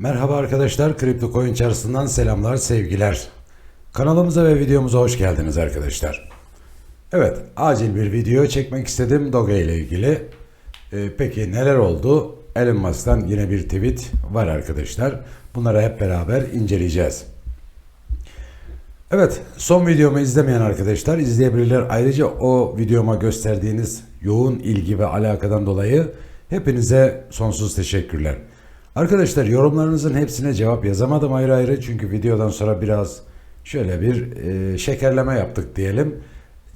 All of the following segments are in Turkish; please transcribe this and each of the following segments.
Merhaba arkadaşlar, Kripto Coin çarşısından selamlar, sevgiler. Kanalımıza ve videomuza hoş geldiniz arkadaşlar. Evet, acil bir video çekmek istedim Doge ile ilgili. Ee, peki neler oldu? Elon Musk'tan yine bir tweet var arkadaşlar. Bunları hep beraber inceleyeceğiz. Evet, son videomu izlemeyen arkadaşlar izleyebilirler. Ayrıca o videoma gösterdiğiniz yoğun ilgi ve alakadan dolayı hepinize sonsuz teşekkürler. Arkadaşlar yorumlarınızın hepsine cevap yazamadım ayrı ayrı çünkü videodan sonra biraz şöyle bir e, şekerleme yaptık diyelim.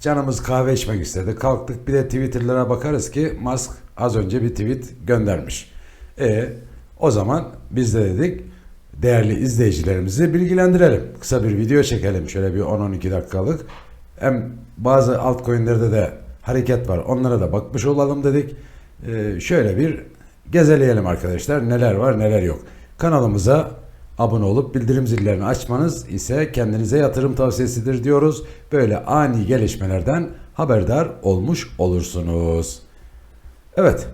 Canımız kahve içmek istedi. Kalktık bir de Twitter'lara bakarız ki Musk az önce bir tweet göndermiş. E o zaman biz de dedik değerli izleyicilerimizi bilgilendirelim. Kısa bir video çekelim şöyle bir 10-12 dakikalık. Hem bazı altcoin'lerde de hareket var. Onlara da bakmış olalım dedik. Ee, şöyle bir gezeleyelim arkadaşlar. Neler var neler yok. Kanalımıza abone olup bildirim zillerini açmanız ise kendinize yatırım tavsiyesidir diyoruz. Böyle ani gelişmelerden haberdar olmuş olursunuz. Evet.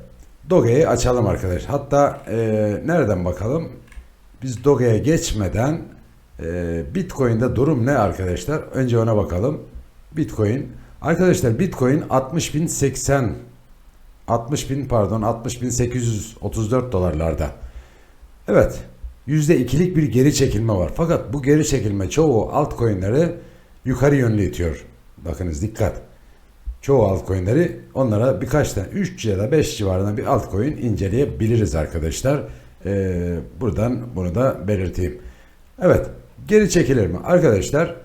Doge'yi açalım arkadaş. Hatta e, nereden bakalım? Biz Doge'ye geçmeden e, Bitcoin'de durum ne arkadaşlar? Önce ona bakalım. Bitcoin. Arkadaşlar Bitcoin 60.080 60 bin pardon 60.834 dolarlarda. Evet. %2'lik bir geri çekilme var. Fakat bu geri çekilme çoğu altcoin'leri yukarı yönlü itiyor. Bakınız dikkat. Çoğu altcoin'leri onlara birkaç tane 3 ya da 5 civarında bir altcoin inceleyebiliriz arkadaşlar. Ee, buradan bunu da belirteyim. Evet. Geri çekilir mi? Arkadaşlar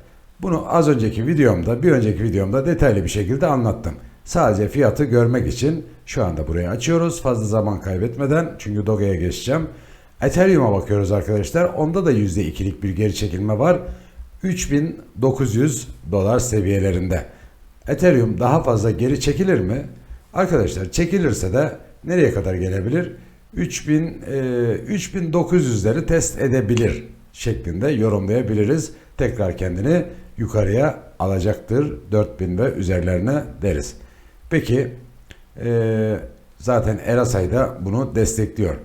bunu az önceki videomda bir önceki videomda detaylı bir şekilde anlattım. Sadece fiyatı görmek için şu anda burayı açıyoruz. Fazla zaman kaybetmeden çünkü Doge'ye geçeceğim. Ethereum'a bakıyoruz arkadaşlar. Onda da %2'lik bir geri çekilme var. 3900 dolar seviyelerinde. Ethereum daha fazla geri çekilir mi? Arkadaşlar çekilirse de nereye kadar gelebilir? 3000 e, 3900'leri test edebilir şeklinde yorumlayabiliriz. Tekrar kendini yukarıya alacaktır 4000 ve üzerlerine deriz. Peki e, zaten Erasay da bunu destekliyor.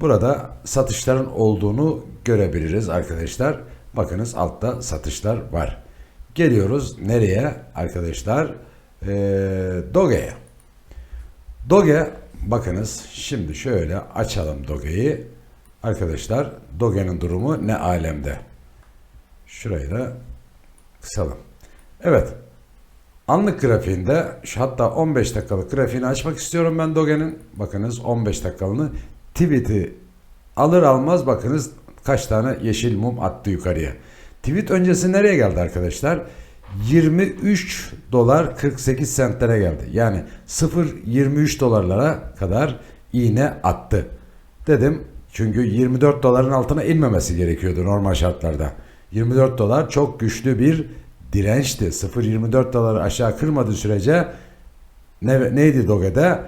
Burada satışların olduğunu görebiliriz arkadaşlar. Bakınız altta satışlar var. Geliyoruz nereye arkadaşlar? E, Doge'ye. Doge bakınız şimdi şöyle açalım Doge'yi. Arkadaşlar Doge'nin durumu ne alemde? Şurayı da kısalım. Evet. Anlık grafiğinde hatta 15 dakikalık grafiğini açmak istiyorum ben Doge'nin. Bakınız 15 dakikalığını tweet'i alır almaz bakınız kaç tane yeşil mum attı yukarıya. Tweet öncesi nereye geldi arkadaşlar? 23 dolar 48 sentlere geldi. Yani 0.23 dolarlara kadar iğne attı. Dedim çünkü 24 doların altına inmemesi gerekiyordu normal şartlarda. 24 dolar çok güçlü bir dirençti. 0.24 doları aşağı kırmadığı sürece ne, neydi Doge'de?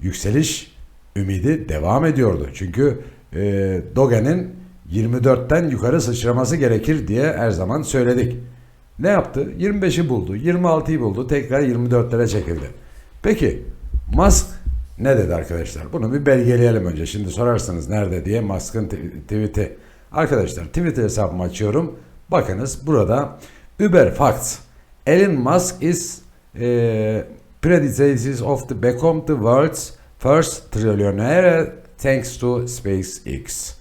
Yükseliş ümidi devam ediyordu. Çünkü e, Doge'nin 24'ten yukarı sıçraması gerekir diye her zaman söyledik. Ne yaptı? 25'i buldu, 26'yı buldu, tekrar 24'lere çekildi. Peki Musk ne dedi arkadaşlar? Bunu bir belgeleyelim önce. Şimdi sorarsınız nerede diye Musk'ın tweet'i. Arkadaşlar Twitter hesabımı açıyorum. Bakınız burada Uber Facts. Elon Musk is e, predecessor of the become the world's first trillionaire thanks to SpaceX.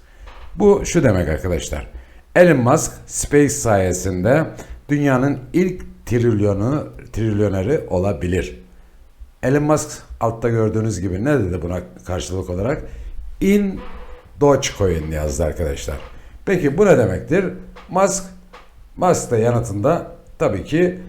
Bu şu demek arkadaşlar. Elon Musk Space sayesinde dünyanın ilk trilyonu trilyoneri olabilir. Elon Musk altta gördüğünüz gibi ne dedi buna karşılık olarak? In Dogecoin yazdı arkadaşlar. Peki bu ne demektir? Musk Musk da yanıtında tabii ki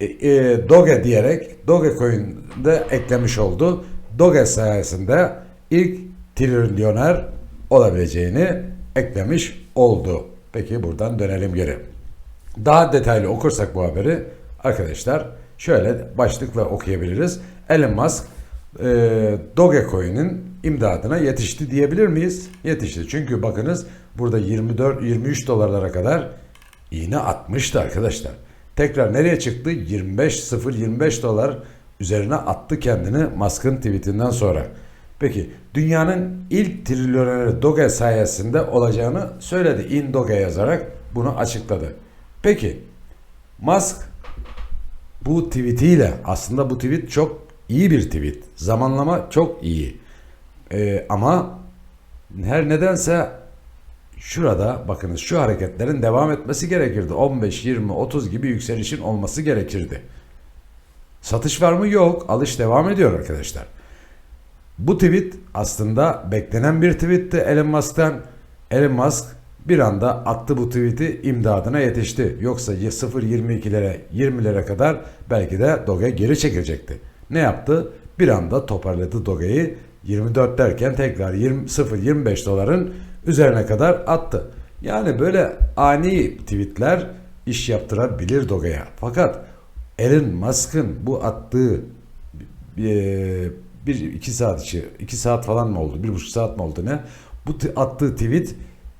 e, e, Doge diyerek Dogecoin'de eklemiş oldu. Doge sayesinde ilk trilyoner olabileceğini eklemiş oldu. Peki buradan dönelim geri. Daha detaylı okursak bu haberi arkadaşlar şöyle başlıkla okuyabiliriz. Elon Musk e, Dogecoin'in imdadına yetişti diyebilir miyiz? Yetişti. Çünkü bakınız burada 24 23 dolarlara kadar iğne atmıştı arkadaşlar. Tekrar nereye çıktı? 25 0 25 dolar üzerine attı kendini Musk'ın tweetinden sonra. Peki dünyanın ilk trilyoneri Doge sayesinde olacağını söyledi. In Doge yazarak bunu açıkladı. Peki Musk bu tweetiyle aslında bu tweet çok iyi bir tweet. Zamanlama çok iyi. Ee, ama her nedense şurada bakınız şu hareketlerin devam etmesi gerekirdi. 15, 20, 30 gibi yükselişin olması gerekirdi. Satış var mı? Yok. Alış devam ediyor arkadaşlar. Bu tweet aslında beklenen bir tweetti Elon Musk'tan. Elon Musk bir anda attı bu tweet'i imdadına yetişti. Yoksa 0.22'lere 20'lere kadar belki de Doge geri çekilecekti. Ne yaptı? Bir anda toparladı Doge'yi 24 derken tekrar 20, 0.25 doların üzerine kadar attı. Yani böyle ani tweetler iş yaptırabilir Doge'ye. Fakat Elon Musk'ın bu attığı bir, bir iki saat içi, iki saat falan mı oldu, bir buçuk saat mi oldu ne? Bu attığı tweet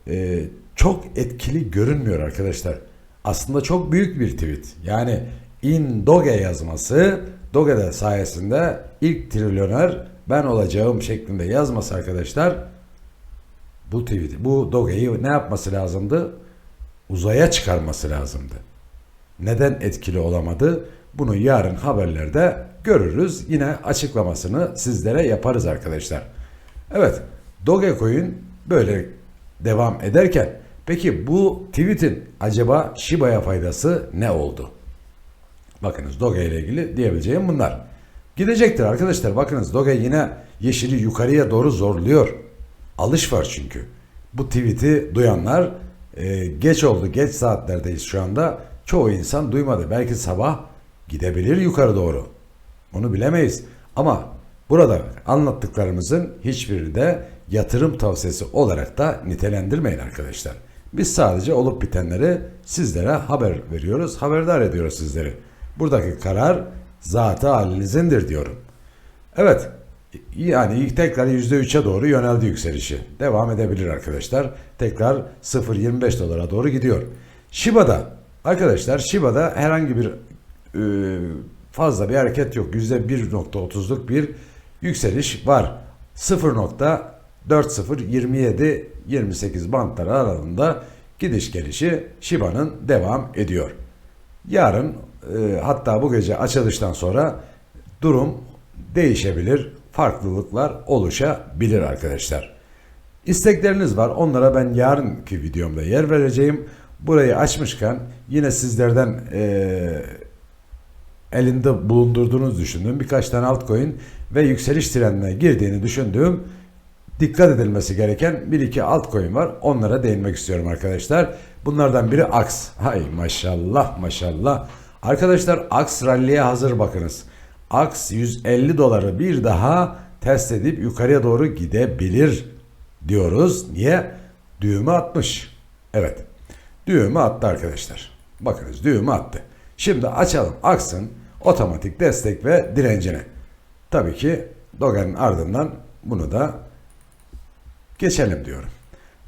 e, çok etkili görünmüyor arkadaşlar. Aslında çok büyük bir tweet. Yani in Doge yazması Doge'de sayesinde ilk trilyoner ben olacağım şeklinde yazması arkadaşlar bu tweet, bu Doge'yi ne yapması lazımdı? Uzaya çıkarması lazımdı. Neden etkili olamadı? Bunu yarın haberlerde görürüz. Yine açıklamasını sizlere yaparız arkadaşlar. Evet, Dogecoin böyle devam ederken peki bu tweet'in acaba Shiba'ya faydası ne oldu? Bakınız Doge ile ilgili diyebileceğim bunlar. Gidecektir arkadaşlar. Bakınız Doge yine yeşili yukarıya doğru zorluyor. Alış var çünkü. Bu tweet'i duyanlar e, geç oldu, geç saatlerdeyiz şu anda. Çoğu insan duymadı. Belki sabah gidebilir yukarı doğru. Onu bilemeyiz. Ama burada anlattıklarımızın hiçbiri de yatırım tavsiyesi olarak da nitelendirmeyin arkadaşlar. Biz sadece olup bitenleri sizlere haber veriyoruz, haberdar ediyoruz sizleri. Buradaki karar zatı halinizindir diyorum. Evet, yani tekrar %3'e doğru yöneldi yükselişi. Devam edebilir arkadaşlar. Tekrar 0.25 dolara doğru gidiyor. Shiba'da arkadaşlar Shiba'da herhangi bir e, fazla bir hareket yok. %1.30'luk bir yükseliş var. 0.4027 28 bantları aralığında gidiş gelişi Shiba'nın devam ediyor. Yarın e, hatta bu gece açılıştan sonra durum değişebilir, farklılıklar oluşabilir arkadaşlar. İstekleriniz var. Onlara ben yarınki videomda yer vereceğim. Burayı açmışken yine sizlerden e, elinde bulundurduğunuz düşündüğüm birkaç tane altcoin ve yükseliş trendine girdiğini düşündüğüm dikkat edilmesi gereken bir iki altcoin var. Onlara değinmek istiyorum arkadaşlar. Bunlardan biri AX. Hay maşallah maşallah. Arkadaşlar AX rally'e hazır bakınız. AX 150 doları bir daha test edip yukarıya doğru gidebilir diyoruz. Niye? Düğümü atmış. Evet. Düğümü attı arkadaşlar. Bakınız düğümü attı. Şimdi açalım AX'ın otomatik destek ve direncini. Tabii ki Doge'nin ardından bunu da geçelim diyorum.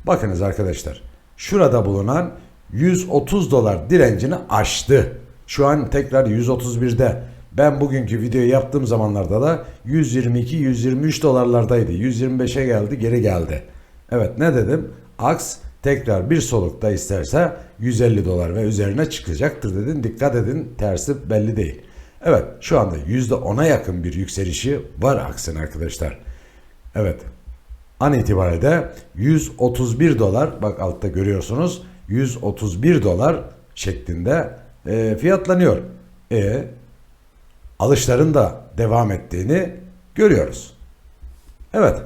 Bakınız arkadaşlar. Şurada bulunan 130 dolar direncini aştı. Şu an tekrar 131'de. Ben bugünkü videoyu yaptığım zamanlarda da 122-123 dolarlardaydı. 125'e geldi geri geldi. Evet ne dedim? Aks tekrar bir solukta isterse 150 dolar ve üzerine çıkacaktır dedim. Dikkat edin tersi belli değil. Evet şu anda %10'a yakın bir yükselişi var Aks'ın arkadaşlar. Evet an itibariyle 131 dolar bak altta görüyorsunuz 131 dolar şeklinde e, fiyatlanıyor. E alışların da devam ettiğini görüyoruz. Evet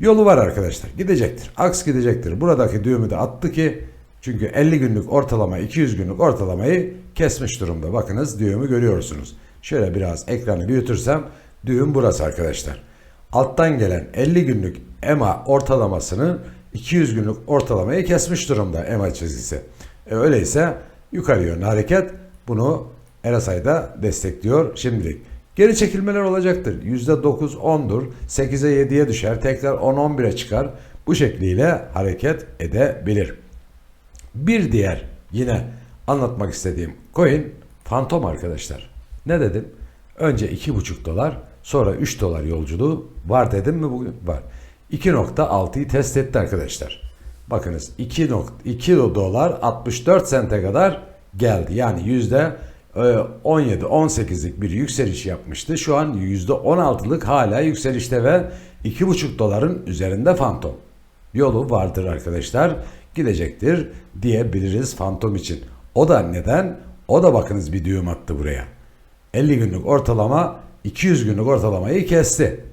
yolu var arkadaşlar gidecektir. Aks gidecektir. Buradaki düğümü de attı ki çünkü 50 günlük ortalama 200 günlük ortalamayı kesmiş durumda. Bakınız düğümü görüyorsunuz. Şöyle biraz ekranı büyütürsem düğüm burası arkadaşlar. Alttan gelen 50 günlük EMA ortalamasının 200 günlük ortalamayı kesmiş durumda EMA çizgisi. E öyleyse yukarı yönlü hareket bunu RSI'da destekliyor şimdilik. Geri çekilmeler olacaktır. %9 10'dur. 8'e 7'ye düşer. Tekrar 10-11'e çıkar. Bu şekliyle hareket edebilir. Bir diğer yine anlatmak istediğim coin Phantom arkadaşlar. Ne dedim? Önce 2,5 dolar Sonra 3 dolar yolculuğu var dedim mi bugün? Var. 2.6'yı test etti arkadaşlar. Bakınız 2, 2 dolar 64 sente kadar geldi. Yani yüzde 17-18'lik bir yükseliş yapmıştı. Şu an yüzde 16'lık hala yükselişte ve 2,5 doların üzerinde fantom. Yolu vardır arkadaşlar. Gidecektir diyebiliriz fantom için. O da neden? O da bakınız bir düğüm attı buraya. 50 günlük ortalama 200 günlük ortalamayı kesti.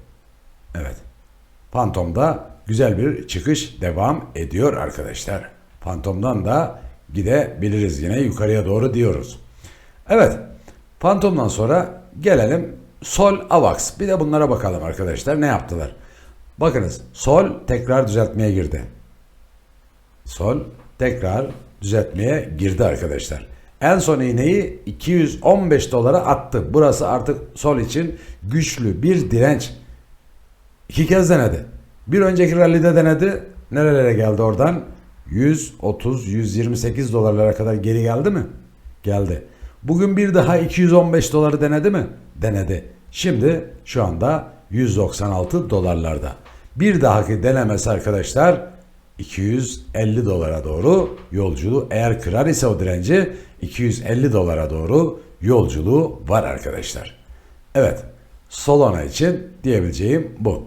Evet. Fantom'da güzel bir çıkış devam ediyor arkadaşlar. Fantom'dan da gidebiliriz yine yukarıya doğru diyoruz. Evet. Fantom'dan sonra gelelim Sol Avax. Bir de bunlara bakalım arkadaşlar. Ne yaptılar? Bakınız Sol tekrar düzeltmeye girdi. Sol tekrar düzeltmeye girdi arkadaşlar. En son iğneyi 215 dolara attı. Burası artık Sol için güçlü bir direnç. İki kez denedi. Bir önceki rallide denedi. Nerelere geldi oradan? 130-128 dolarlara kadar geri geldi mi? Geldi. Bugün bir daha 215 doları denedi mi? Denedi. Şimdi şu anda 196 dolarlarda. Bir dahaki denemesi arkadaşlar 250 dolara doğru yolculuğu eğer kırar ise o direnci 250 dolara doğru yolculuğu var arkadaşlar. Evet Solana için diyebileceğim bu.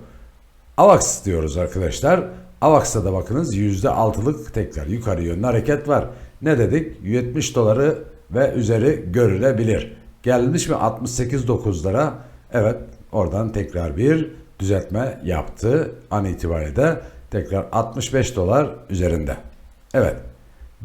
AVAX diyoruz arkadaşlar. AVAX'ta da bakınız %6'lık tekrar yukarı yönlü hareket var. Ne dedik? 70 doları ve üzeri görülebilir. Gelmiş mi 68.9'lara? Evet oradan tekrar bir düzeltme yaptı. An itibariyle de tekrar 65 dolar üzerinde. Evet.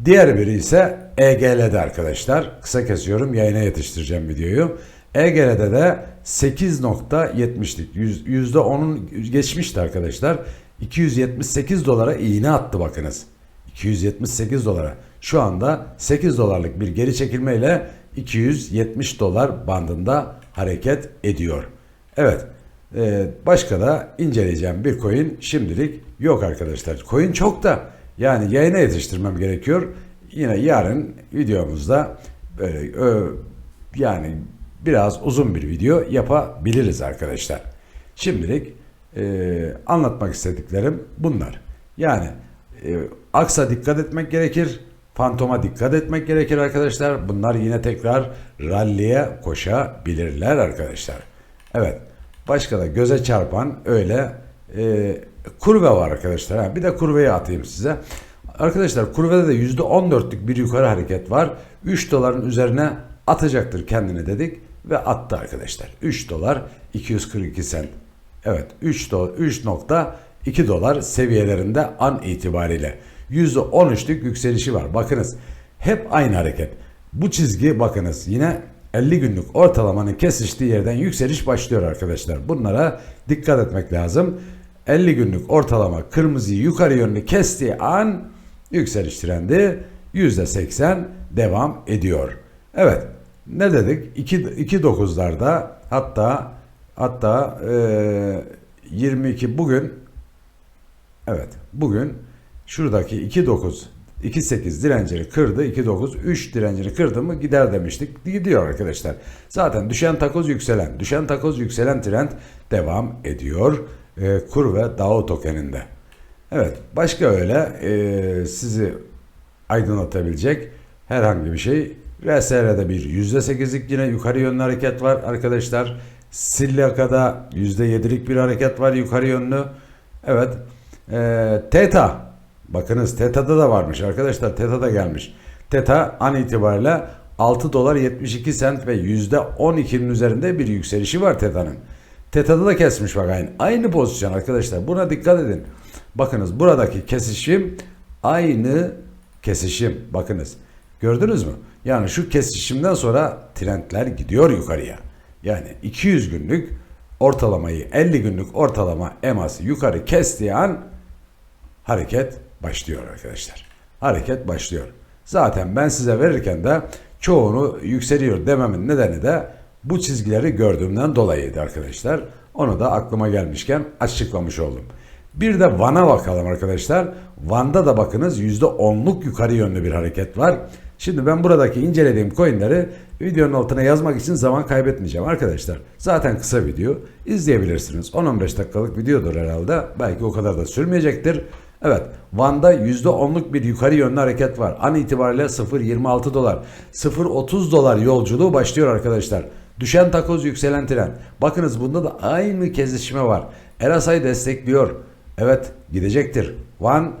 Diğer biri ise EGL'de arkadaşlar. Kısa kesiyorum yayına yetiştireceğim videoyu. EGL'de de 8.70'lik %10'un geçmişti arkadaşlar. 278 dolara iğne attı bakınız. 278 dolara. Şu anda 8 dolarlık bir geri çekilmeyle 270 dolar bandında hareket ediyor. Evet. Ee, başka da inceleyeceğim bir coin şimdilik yok arkadaşlar. Coin çok da yani yayına yetiştirmem gerekiyor. Yine yarın videomuzda böyle ö, yani biraz uzun bir video yapabiliriz arkadaşlar. Şimdilik e, anlatmak istediklerim bunlar. Yani e, aksa dikkat etmek gerekir. Fantoma dikkat etmek gerekir arkadaşlar. Bunlar yine tekrar ralliye koşabilirler arkadaşlar. Evet. Başka da göze çarpan öyle e, kurve var arkadaşlar. Bir de kurveyi atayım size. Arkadaşlar kurvede de %14'lük bir yukarı hareket var. 3 doların üzerine atacaktır kendini dedik ve attı arkadaşlar. 3 dolar 242 sent. Evet 3 dolar 3.2 dolar seviyelerinde an itibariyle %13'lük yükselişi var. Bakınız hep aynı hareket. Bu çizgi bakınız yine 50 günlük ortalamanın kesiştiği yerden yükseliş başlıyor arkadaşlar. Bunlara dikkat etmek lazım. 50 günlük ortalama kırmızıyı yukarı yönlü kestiği an yükseliş trendi %80 devam ediyor. Evet ne dedik? 2.9'larda hatta hatta e, 22 bugün evet bugün şuradaki 2.9 2.8 direncini kırdı. 2.9 3 direncini kırdı mı gider demiştik. Gidiyor arkadaşlar. Zaten düşen takoz yükselen. Düşen takoz yükselen trend devam ediyor. E, kur ve DAO tokeninde. Evet. Başka öyle e, sizi aydınlatabilecek herhangi bir şey. RSR'de bir %8'lik yine yukarı yönlü hareket var arkadaşlar. Sillaka'da %7'lik bir hareket var yukarı yönlü. Evet. E, Teta Bakınız TETA'da da varmış arkadaşlar. TETA da gelmiş. TETA an itibariyle 6 dolar 72 sent ve %12'nin üzerinde bir yükselişi var TETA'nın. TETA'da da kesmiş bak aynı. Aynı pozisyon arkadaşlar. Buna dikkat edin. Bakınız buradaki kesişim aynı kesişim. Bakınız. Gördünüz mü? Yani şu kesişimden sonra trendler gidiyor yukarıya. Yani 200 günlük ortalamayı 50 günlük ortalama eması yukarı kestiği an hareket başlıyor arkadaşlar. Hareket başlıyor. Zaten ben size verirken de çoğunu yükseliyor dememin nedeni de bu çizgileri gördüğümden dolayıydı arkadaşlar. Onu da aklıma gelmişken açıklamış oldum. Bir de Van'a bakalım arkadaşlar. Van'da da bakınız %10'luk yukarı yönlü bir hareket var. Şimdi ben buradaki incelediğim coinleri videonun altına yazmak için zaman kaybetmeyeceğim arkadaşlar. Zaten kısa video izleyebilirsiniz. 10-15 dakikalık videodur herhalde. Belki o kadar da sürmeyecektir. Evet, Van'da %10'luk bir yukarı yönlü hareket var. An itibariyle 0.26 dolar, 0.30 dolar yolculuğu başlıyor arkadaşlar. Düşen takoz yükselen tren. Bakınız bunda da aynı kesişme var. RSI destekliyor. Evet gidecektir. Van,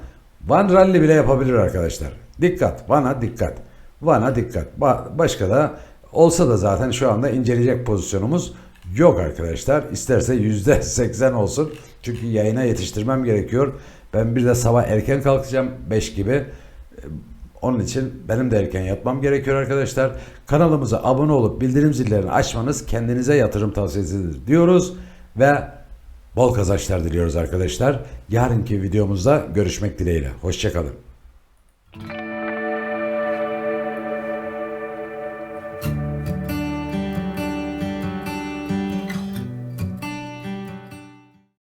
Van rally bile yapabilir arkadaşlar. Dikkat. Van'a dikkat. Van'a dikkat. Ba- başka da olsa da zaten şu anda inceleyecek pozisyonumuz yok arkadaşlar. İsterse %80 olsun. Çünkü yayına yetiştirmem gerekiyor. Ben bir de sabah erken kalkacağım 5 gibi. Onun için benim de erken yatmam gerekiyor arkadaşlar. Kanalımıza abone olup bildirim zillerini açmanız kendinize yatırım tavsiyesidir diyoruz ve bol kazançlar diliyoruz arkadaşlar. Yarınki videomuzda görüşmek dileğiyle. Hoşçakalın.